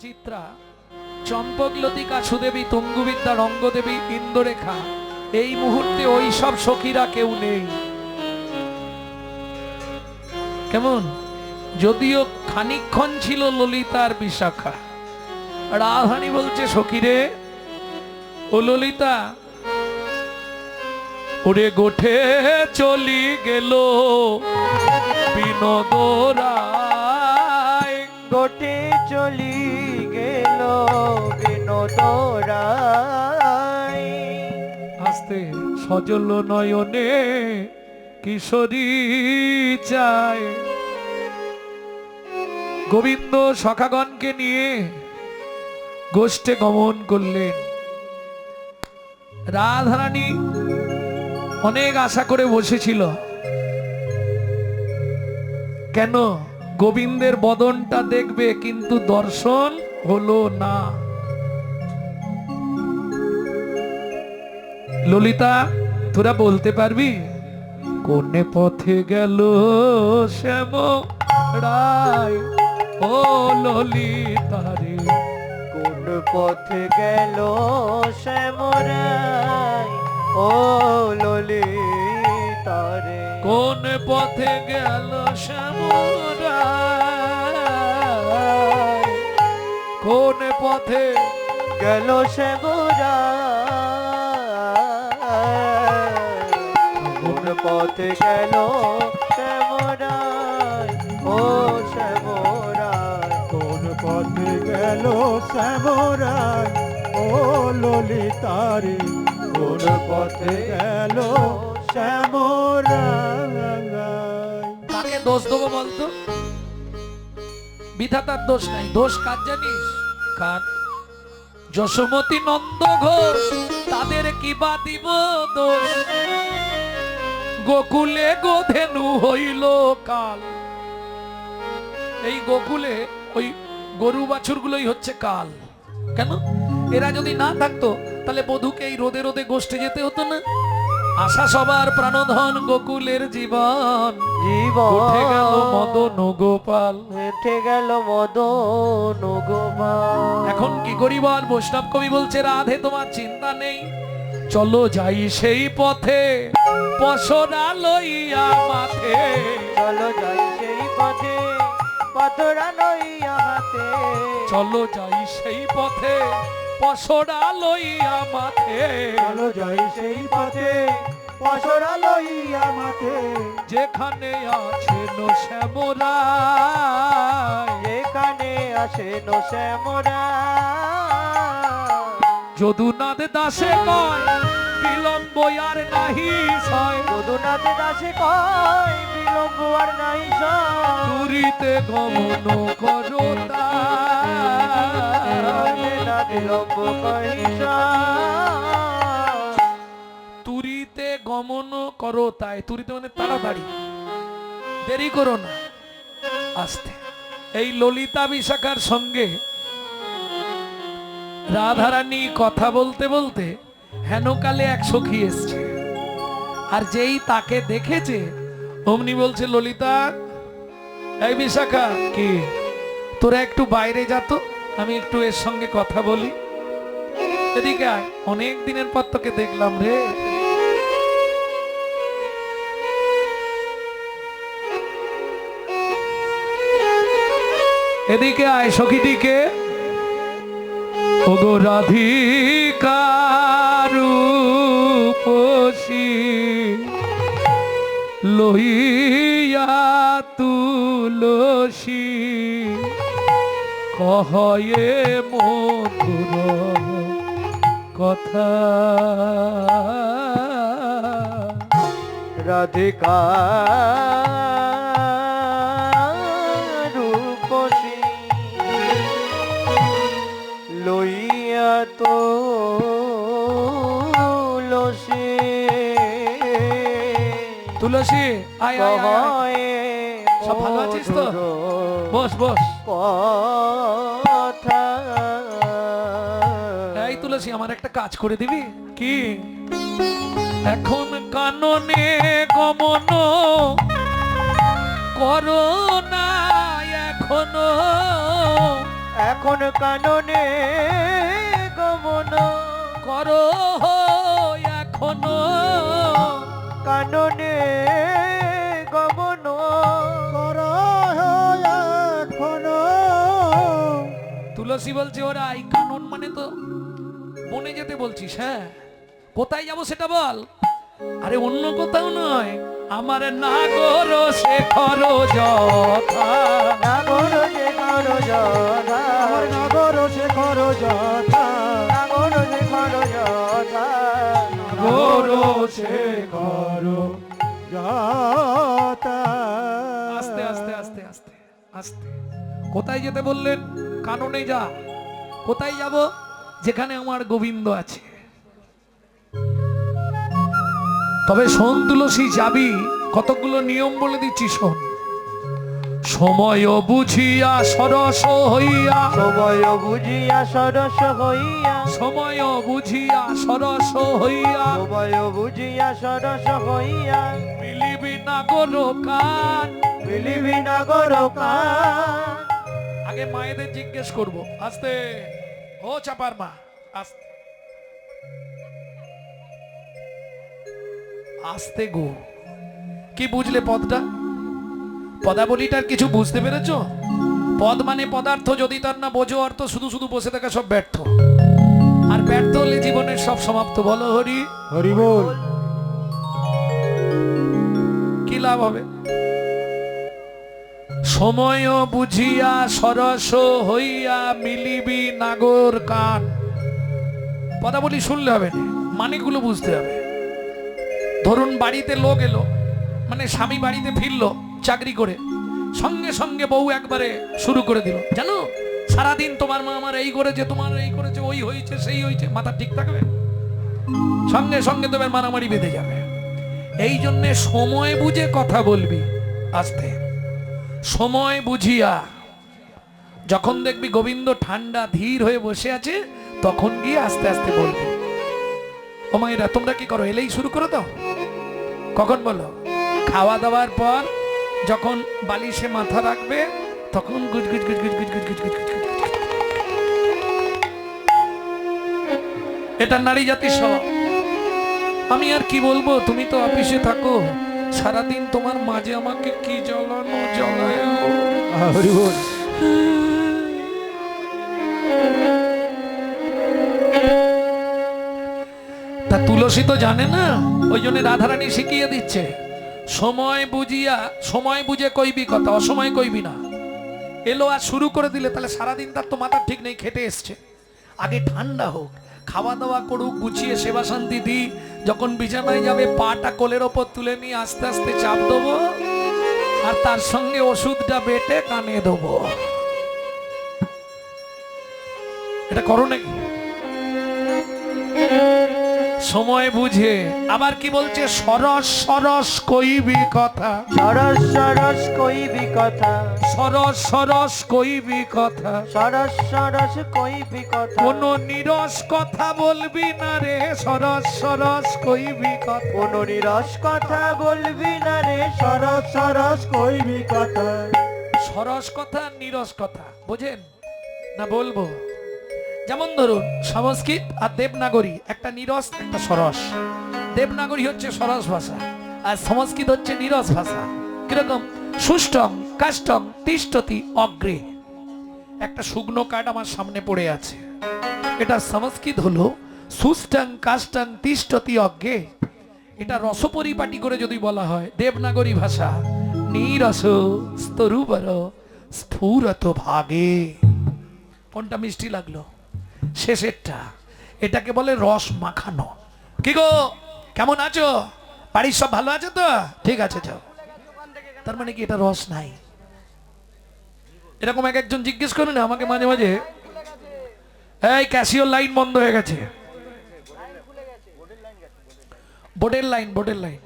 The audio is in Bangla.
চিত্রা চম্পকলতিকা, সুদেবী, তঙ্গুবিদ্যা, রঙ্গদেবী, ইন্দ্ররেখা, এই মুহূর্তে ওই সব সখীরা কেউ নেই। কেমন? যদিও খানিক্ষণ ছিল ললিতার বিশাখা। রাধানি বলছে, সখীরে, ও ললিতা, ওরে গোঠে চলি গেল। বিনোদরায় গোটে চলি বিনোদরাই আস্তে, সজল নয়নে কিশোরী চায় গোবিন্দ সখাগণকে নিয়ে গোষ্ঠে গমন করলেন। রাধারানী অনেক আশা করে বসেছিল। কেন? গোবিন্দের বদনটা দেখবে, কিন্তু দর্শন হলো না। ললিতা তোরা বলতে পারবি? কোন পথে গেল শ্যাম রায়? ও ললিতা রে। কোন পথে গেল শ্যামরাই ও ললিতারে কোন পথে গেল শ্যাম রায়? কোন পথে গেল শ্যামরাই কোন পথে গেল শ্যামরাই ও শ্যামরাই কোন পথে গেল শ্যামরাই ও ললিতারি। কোন পথে গেল শ্যামরাই কাকে দোষ দেবো বলতো? বিধাতার দোষ নাই। দোষ কার জানিস? কার? যশোমতী নন্দ ঘোষ তাদের কি বা দিব দোষ? গোকুলে গোধেনু হইল কাল। এই গোকুলে ওই গরু বাছুরগুলোই হচ্ছে কাল। কেন? এরা যদি না থাকতো তাহলে বধুকে এই রোদে রোদে গোষ্ঠে যেতে হতো না। আশা সবার প্রাণধন গোকুলের জীবন। উঠে গেল জীবন মদন গোপাল। উঠে গেল মদন গোপাল। এখন কি করি বল বৈষ্ণব কবি বলছে রাধে তোমার চিন্তা নেই। চলো যাই সেই পথে। পশরা লইয়া মাথে চলো যাই সেই পথে পাথরা লইয়া হাতে চলো যাই সেই পথে পশরা লইয়া মাথে চলো যাই সেই পথে পশরা লইয়া মাথে যেখানে আছে নো শ্যামরায়। এখানে আসে নো শ্যামরা যদুনাথ দাসে কয় বিলম্ব আর নাহি সয়। যদুনাথ দাসে কয় বিলম্ব আর নাই সয়। পুরীতে গমন করো বিলম্ব তুরিতে গমন করো তাই। তুরিতে মানে তাড়াতাড়ি। দেরি করো না। আস্তে। এই ললিতা বিশাখার সঙ্গে রাধারানী কথা বলতে বলতে হেনকালে এক সখী এসছে। আর যেই তাকে দেখেছে, অমনি বলছে, ললিতা, এই বিশাখা, কি? তোরা একটু বাইরে যা তো, আমি একটু এর সঙ্গে কথা বলি। এদিকে অনেক দিনের পর তোকে দেখলাম রে। এদিকে আয় সখীটিকে। ওগো রাধিকারু লইয়া তুলসী কহয়ে মধুর কথা। রাধিকা তুলসী আয় আয়, আয়। সব ভালো আছিস তো? বস বস। কথা এই তুলসী আমার একটা কাজ করে দিবি? কি? এখন কাননে গমন করো না এখন। এখন কাননে গমন করো বলছে ওরা? এই কানন মানে তো বনে যেতে বলছিস হ্যাঁ? কোথায় যাব সেটা বল। আরে অন্য কোথাও নয় আমার নাগর শেখর যথা। নাগর যথা। আমার শেখর যথা। নাগর যে ঘর যথা। নগর শেখর যথা। আস্তে আস্তে আস্তে আস্তে আস্তে। কোথায় যেতে বললেন? কাননে যা। কোথায় যাব? যেখানে আমার গোবিন্দ আছে। তবে শোন তুলসী যাবি? কতগুলো নিয়ম বলে দিচ্ছি শোন। সময় বুঝিয়া সরস হইয়া। সময় বুঝিয়া সরস হইয়া। সময় বুঝিয়া সরস হইয়া। সময় বুঝিয়া সরস হইয়া। মিলিবি না গরো কান। মিলিবি নাগর কান। আগে মায়েদের জিজ্ঞেস করব। আস্তে। ও চাপার মা আস্তে। আস্তে গো। কি বুঝলে পদটা? পদাবলীটার কিছু বুঝতে পেরেছ? পদ মানে পদার্থ যদি তার না বোঝো অর্থ শুধু শুধু বসে থাকা সব ব্যর্থ। আর ব্যর্থ হলে জীবনের সব সমাপ্ত। বলো হরি। হরি বল। কি লাভ হবে? সময় বুঝিয়া সরস হইয়া মিলিবি নাগর কান। পদাবলী শুনলে হবে না বুঝতে হবে। ধরুন বাড়িতে লোক এলো মানে স্বামী বাড়িতে ফিরলো চাকরি করে, সঙ্গে সঙ্গে বউ একবারে শুরু করে দিল, জানো, সারাদিন তোমার মা আমার এই করেছে, তোমার এই করেছে, ওই হয়েছে, সেই হয়েছে, মাথা ঠিক থাকবে? সঙ্গে সঙ্গে তোমার মারামারি বেঁধে যাবে। এই জন্যে সময় বুঝে কথা বলবি, আস্তে। সময় বুঝিয়া যখন দেখবি গোবিন্দ ঠান্ডা ধীর হয়ে বসে আছে তখন গিয়ে আস্তে আস্তে বলবি ও মায়েরা তোমরা কি করো এলেই শুরু করে দাও কখন বলো খাওয়া দাওয়ার পর যখন বালিশে মাথা রাখবে তখন গুজ গুজ গুজ গুজ গুজ গুজ গুজ গুজ গুজ। এটা নারী জাতির স্বভাব আমি আর কি বলব তুমি তো অফিসে থাকো সারাদিন তোমার মাঝে আমাকে কি জ্বালানো জ্বালায় তা তুলসী তো জানে না? ওই জন্য রাধারানী শিখিয়ে দিচ্ছে। সময় বুঝিয়া সময় বুঝে কইবি কথা অসময় কইবি না। এলো আর শুরু করে দিলে তাহলে সারাদিন তার তো মাথা ঠিক নেই খেটে এসছে। আগে ঠান্ডা হোক খাওয়া দাওয়া করুক, গুছিয়ে সেবা শান্তি দি যখন বিছানায় যাবে, পাটা কোলের ওপর তুলে নিয়ে আস্তে আস্তে চাপ দেবো আর তার সঙ্গে ওষুধটা বেটে কানে দেবো। এটা করো নাকি? সময় বুঝে। আবার কি বলছে? সরস সরস কইবি কথা। সরস সরস কইবি কথা। সরস সরস কইবি কথা। সরস সরস কইবি কথা। কোন নিরস কথা বলবি না রে। সরস সরস কইবি কথা। কোন নিরস কথা বলবি না রে। সরস সরস কইবি কথা। সরস কথা নিরস কথা। বুঝেন? না বলব? যেমন ধরুন, সংস্কৃত আর দেবনাগরী, একটা নিরস, একটা সরস। দেবনাগরী হচ্ছে সরস ভাষা, আর সংস্কৃত হচ্ছে নিরস ভাষা। কীরকম? সুষ্টং কাষ্টং তিষ্টতি অগ্রে। একটা শুকনো কাঠ আমার সামনে পড়ে আছে। এটা সংস্কৃত হলো সুষ্টং কাষ্টং তিষ্টতি অজ্ঞে এটা রসপরিপাটি করে যদি বলা হয়, দেবনাগরী ভাষা, নীরস, স্তরুবর, স্ফুরত ভাগে। কোনটা মিষ্টি লাগল? শেষেরটা। এটাকে বলে রস মাখানো। কি গো? কেমন আছো? বাড়ির সব ভালো আছে তো? ঠিক আছে, যাও। তার মানে কি এটা রস নাই? এরকম এক একজন জিজ্ঞেস করে না, আমাকে মাঝে মাঝে। এই ক্যাসিওর লাইন বন্ধ হয়ে গেছে। বোর্ডের লাইন বোর্ডের লাইন।